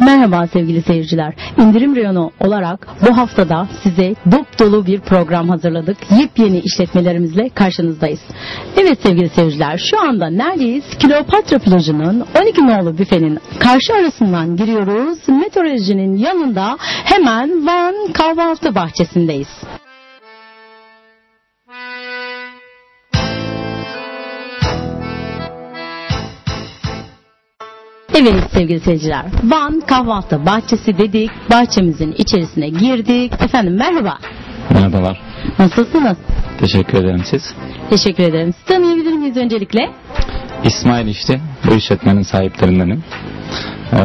Merhaba sevgili seyirciler. İndirim reyonu olarak bu haftada size dop dolu bir program hazırladık. Yepyeni işletmelerimizle karşınızdayız. Evet sevgili seyirciler şu anda neredeyiz? Kleopatra plajının 12 nolu büfenin karşı arasından giriyoruz. Meteorolojinin yanında hemen Van kahvaltı bahçesindeyiz. Evet sevgili seyirciler. Van kahvaltı bahçesi dedik. Bahçemizin içerisine girdik. Efendim merhaba. Merhabalar. Nasılsınız? Teşekkür ederim siz. Teşekkür ederim. Sizi tanıyabilir miyiz öncelikle? İsmail işte bu işletmenin sahiplerindenim. Ee,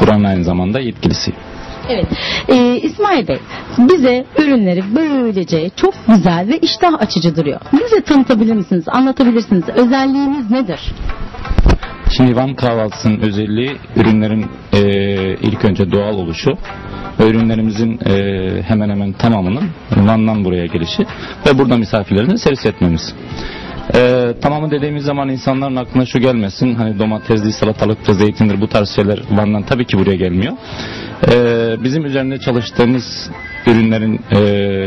buranın aynı zamanda yetkilisiyim. Evet. Ee, İsmail Bey bize ürünleri böylece çok güzel ve iştah açıcı duruyor. Bize tanıtabilir misiniz? Anlatabilirsiniz. Özelliğiniz nedir? Şimdi Van kahvaltısının özelliği ürünlerin e, ilk önce doğal oluşu ve ürünlerimizin e, hemen hemen tamamının Van'dan buraya gelişi ve burada misafirlerine servis etmemiz. E, tamamı dediğimiz zaman insanların aklına şu gelmesin hani domatesli salatalıktır zeytindir bu tarz şeyler Van'dan tabii ki buraya gelmiyor. E, bizim üzerinde çalıştığımız ürünlerin e,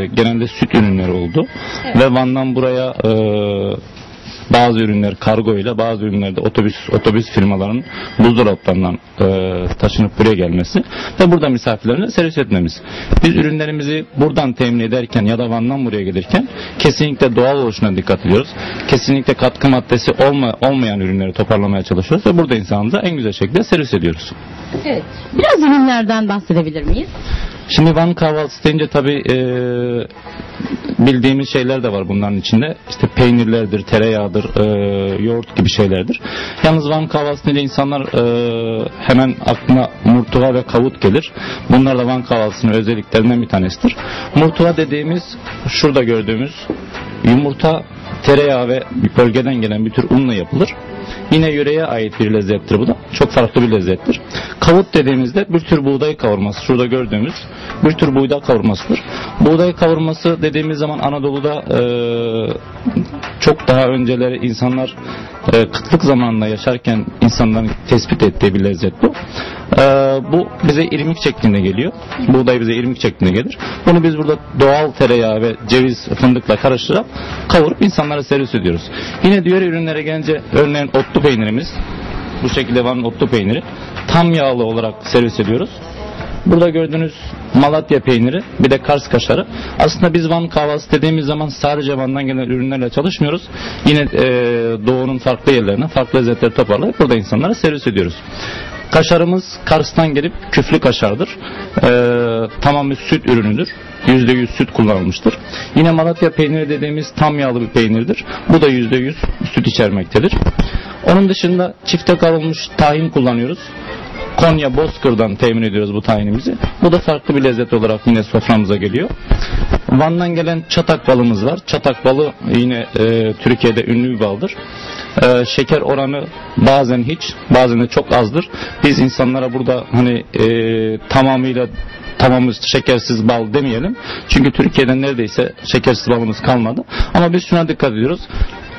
genelde süt ürünleri oldu ve Van'dan buraya e, bazı ürünler kargo ile bazı ürünler de otobüs otobüs firmalarının buzdolaplarından e, taşınıp buraya gelmesi ve burada misafirlerine servis etmemiz. Biz ürünlerimizi buradan temin ederken ya da Van'dan buraya gelirken kesinlikle doğal oluşuna dikkat ediyoruz. Kesinlikle katkı maddesi olma, olmayan ürünleri toparlamaya çalışıyoruz ve burada insanımıza en güzel şekilde servis ediyoruz. Evet. Biraz ürünlerden bahsedebilir miyiz? Şimdi Van kahvaltısı deyince tabii e, bildiğimiz şeyler de var bunların içinde. İşte peynirlerdir, tereyağıdır, e, yoğurt gibi şeylerdir. Yalnız Van kahvaltısı deyince insanlar e, hemen aklına murtuva ve kavut gelir. Bunlar da Van kahvaltısının özelliklerinden bir tanesidir. Murtuva dediğimiz şurada gördüğümüz yumurta, tereyağı ve bölgeden gelen bir tür unla yapılır. Yine yöreye ait bir lezzettir bu da. Çok farklı bir lezzettir. Kavut dediğimizde bir tür buğday kavurması. Şurada gördüğümüz bir tür buğday kavurmasıdır. Buğday kavurması dediğimiz zaman Anadolu'da e, çok daha önceleri insanlar e, kıtlık zamanında yaşarken insanların tespit ettiği bir lezzet bu. E, bu bize irmik şeklinde geliyor. Buğday bize irmik şeklinde gelir. Bunu biz burada doğal tereyağı ve ceviz fındıkla karıştırıp kavurup insanlara servis ediyoruz. Yine diğer ürünlere gelince örneğin otlu peynirimiz bu şekilde Van otlu peyniri tam yağlı olarak servis ediyoruz. Burada gördüğünüz Malatya peyniri bir de Kars kaşarı. Aslında biz Van kahvaltısı dediğimiz zaman sadece Van'dan gelen ürünlerle çalışmıyoruz. Yine e, doğunun farklı yerlerine farklı lezzetleri toparlayıp burada insanlara servis ediyoruz. Kaşarımız Kars'tan gelip küflü kaşardır. Ee, tamamen süt ürünüdür. %100 süt kullanılmıştır. Yine Malatya peyniri dediğimiz tam yağlı bir peynirdir. Bu da %100 süt içermektedir. Onun dışında çifte kavrulmuş tahin kullanıyoruz. Konya Bozkır'dan temin ediyoruz bu tahinimizi. Bu da farklı bir lezzet olarak yine soframıza geliyor. Van'dan gelen çatak balımız var. Çatak balı yine e, Türkiye'de ünlü bir baldır. E, şeker oranı bazen hiç, bazen de çok azdır. Biz insanlara burada hani e, tamamıyla tamamı şekersiz bal demeyelim. Çünkü Türkiye'de neredeyse şekersiz balımız kalmadı. Ama biz şuna dikkat ediyoruz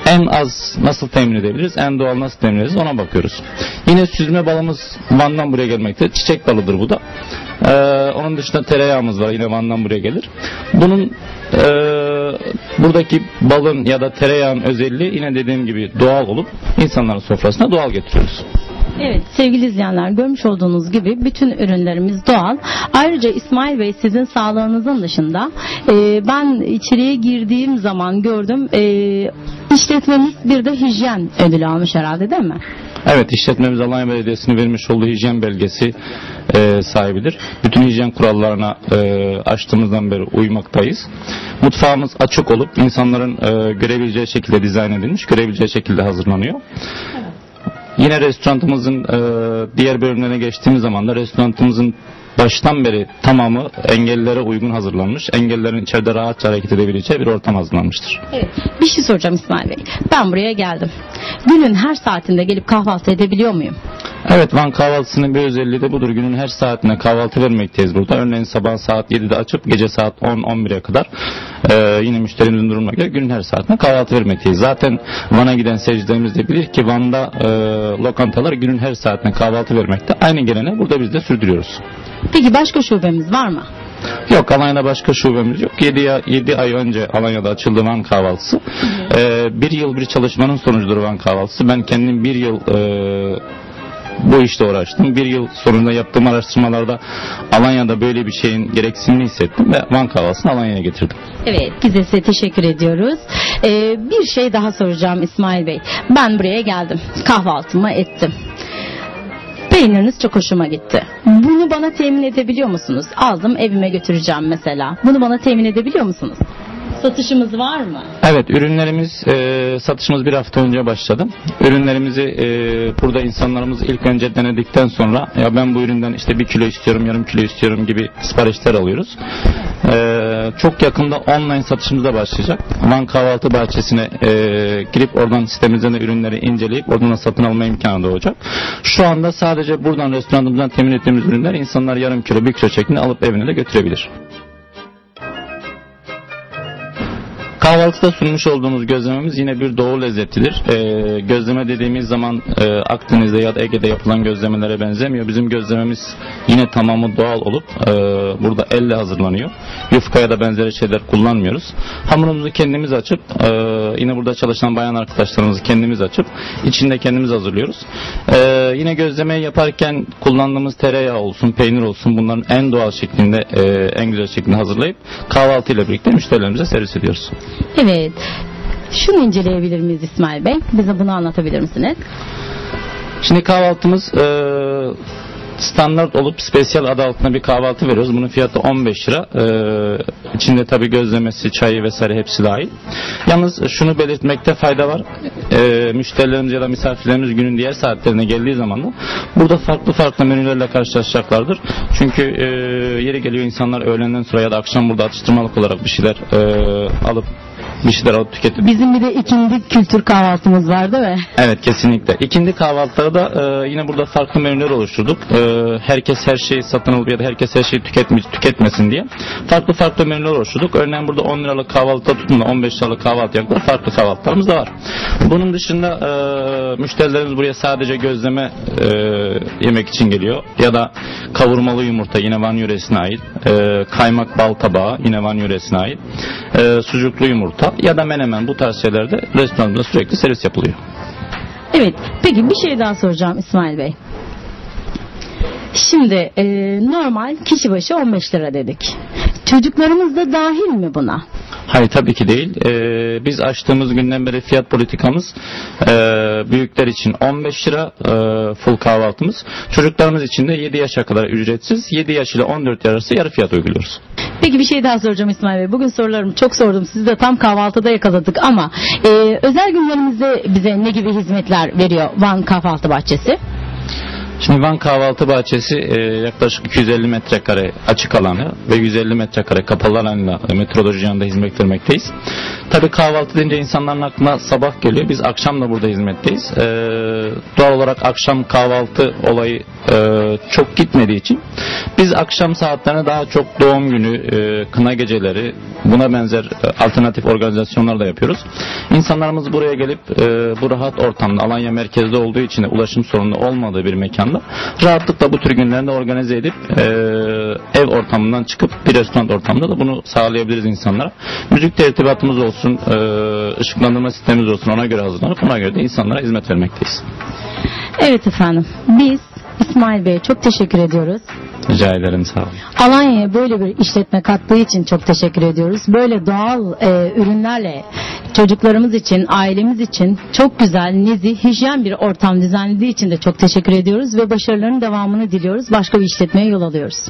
en az nasıl temin edebiliriz, en doğal nasıl temin ederiz ona bakıyoruz. Yine süzme balımız Van'dan buraya gelmekte. Çiçek balıdır bu da. Ee, onun dışında tereyağımız var yine Van'dan buraya gelir. Bunun e, buradaki balın ya da tereyağın özelliği yine dediğim gibi doğal olup insanların sofrasına doğal getiriyoruz. Evet sevgili izleyenler görmüş olduğunuz gibi bütün ürünlerimiz doğal. Ayrıca İsmail Bey sizin sağlığınızın dışında e, ben içeriye girdiğim zaman gördüm e, işletmemiz bir de hijyen ödülü almış herhalde değil mi? Evet işletmemiz Alanya Belediyesi'nin vermiş olduğu hijyen belgesi e, sahibidir. Bütün hijyen kurallarına e, açtığımızdan beri uymaktayız. Mutfağımız açık olup insanların e, görebileceği şekilde dizayn edilmiş, görebileceği şekilde hazırlanıyor. Yine restoranımızın e, diğer bölümlerine geçtiğimiz zaman da restoranımızın baştan beri tamamı engellilere uygun hazırlanmış. Engellilerin içeride rahatça hareket edebileceği bir ortam hazırlanmıştır. Evet. Bir şey soracağım İsmail Bey. Ben buraya geldim. Günün her saatinde gelip kahvaltı edebiliyor muyum? Evet Van kahvaltısının bir özelliği de budur. Günün her saatine kahvaltı vermekteyiz burada. Örneğin sabah saat 7'de açıp gece saat 10-11'e kadar e, yine müşterimizin durumuna göre günün her saatine kahvaltı vermekteyiz. Zaten Van'a giden seyircilerimiz de bilir ki Van'da e, lokantalar günün her saatine kahvaltı vermekte. Aynı geleneği burada biz de sürdürüyoruz. Peki başka şubemiz var mı? Yok Alanya'da başka şubemiz yok. 7, 7 ay önce Alanya'da açıldı Van kahvaltısı. Ee, bir yıl bir çalışmanın sonucudur Van kahvaltısı. Ben kendim bir yıl e, bu işte uğraştım. Bir yıl sonunda yaptığım araştırmalarda Alanya'da böyle bir şeyin gereksinimini hissettim ve Van kahvaltısını Alanya'ya getirdim. Evet, biz size teşekkür ediyoruz. Ee, bir şey daha soracağım İsmail Bey. Ben buraya geldim, kahvaltımı ettim. Peyniriniz çok hoşuma gitti. Bunu bana temin edebiliyor musunuz? Aldım evime götüreceğim mesela. Bunu bana temin edebiliyor musunuz? Satışımız var mı? Evet ürünlerimiz e, satışımız bir hafta önce başladı. Ürünlerimizi e, burada insanlarımız ilk önce denedikten sonra ya ben bu üründen işte bir kilo istiyorum yarım kilo istiyorum gibi siparişler alıyoruz. E, çok yakında online satışımız da başlayacak. Van Kahvaltı Bahçesi'ne e, girip oradan sitemizden de ürünleri inceleyip oradan da satın alma imkanı doğacak. Şu anda sadece buradan restoranımızdan temin ettiğimiz ürünler insanlar yarım kilo bir kilo şeklinde alıp evine de götürebilir. Kahvaltıda sunmuş olduğumuz gözlememiz yine bir doğu lezzetidir. Ee, gözleme dediğimiz zaman e, Akdeniz'de ya da Ege'de yapılan gözlemelere benzemiyor. Bizim gözlememiz yine tamamı doğal olup e, burada elle hazırlanıyor. Yufka ya da benzeri şeyler kullanmıyoruz. Hamurumuzu kendimiz açıp e, yine burada çalışan bayan arkadaşlarımızı kendimiz açıp içinde kendimiz hazırlıyoruz. E, yine gözlemeyi yaparken kullandığımız tereyağı olsun, peynir olsun bunların en doğal şeklinde, e, en güzel şeklinde hazırlayıp kahvaltıyla birlikte müşterilerimize servis ediyoruz. Evet. Şunu inceleyebilir miyiz İsmail Bey? Bize bunu anlatabilir misiniz? Şimdi kahvaltımız e, standart olup spesyal adı altında bir kahvaltı veriyoruz. Bunun fiyatı 15 lira. E, içinde tabii gözlemesi, çayı vesaire hepsi dahil. Yalnız şunu belirtmekte fayda var. E, müşterilerimiz ya da misafirlerimiz günün diğer saatlerine geldiği zaman da burada farklı farklı menülerle karşılaşacaklardır. Çünkü e, yeri geliyor insanlar öğlenden sonra ya da akşam burada atıştırmalık olarak bir şeyler e, alıp bir şeyler alıp tüketip Bizim bir de ikindi kültür kahvaltımız var değil mi? Evet kesinlikle. İkindi kahvaltıları da e, yine burada farklı menüler oluşturduk. E, herkes her şeyi satın alıp ya da herkes her şeyi tüketmiş, tüketmesin diye. Farklı farklı menüler oluşturduk. Örneğin burada 10 liralık kahvaltıda tutun da 15 liralık kahvaltı kadar farklı kahvaltılarımız da var. Bunun dışında e, müşterilerimiz buraya sadece gözleme e, yemek için geliyor. Ya da kavurmalı yumurta yine Van yöresine ait. E, kaymak bal tabağı yine Van yöresine ait. E, sucuklu yumurta ya da menemen bu tarz şeylerde restoranımızda sürekli servis yapılıyor. Evet. Peki bir şey daha soracağım İsmail Bey. Şimdi e, normal kişi başı 15 lira dedik. Çocuklarımız da dahil mi buna? Hayır tabii ki değil. Ee, biz açtığımız günden beri fiyat politikamız e, büyükler için 15 lira e, full kahvaltımız. Çocuklarımız için de 7 yaşa kadar ücretsiz. 7 yaş ile 14 yaş arası yarı fiyat uyguluyoruz. Peki bir şey daha soracağım İsmail Bey. Bugün sorularımı çok sordum. Sizi de tam kahvaltıda yakaladık ama e, özel günlerimizde bize ne gibi hizmetler veriyor Van Kahvaltı Bahçesi? Şimdi Van Kahvaltı Bahçesi e, yaklaşık 250 metrekare açık alanı ve 150 metrekare kapalı alanla metroloji yanında hizmet vermekteyiz. Tabii kahvaltı deyince insanların aklına sabah geliyor. Biz akşam da burada hizmetteyiz. E, doğal olarak akşam kahvaltı olayı e, çok gitmediği için biz akşam saatlerine daha çok doğum günü, e, kına geceleri buna benzer e, alternatif organizasyonlar da yapıyoruz. İnsanlarımız buraya gelip e, bu rahat ortamda Alanya merkezde olduğu için de ulaşım sorunu olmadığı bir mekanda rahatlıkla bu tür günlerini organize edip e, ev ortamından çıkıp bir restoran ortamında da bunu sağlayabiliriz insanlara. Müzik tertibatımız olsun, e, ışıklandırma sistemimiz olsun ona göre hazırlanıp ona göre de insanlara hizmet vermekteyiz. Evet efendim. Biz İsmail Bey'e çok teşekkür ediyoruz. Rica ederim sağ olun. Alanya'ya böyle bir işletme kattığı için çok teşekkür ediyoruz. Böyle doğal e, ürünlerle çocuklarımız için, ailemiz için çok güzel, nezih, hijyen bir ortam düzenlediği için de çok teşekkür ediyoruz ve başarılarının devamını diliyoruz. Başka bir işletmeye yol alıyoruz.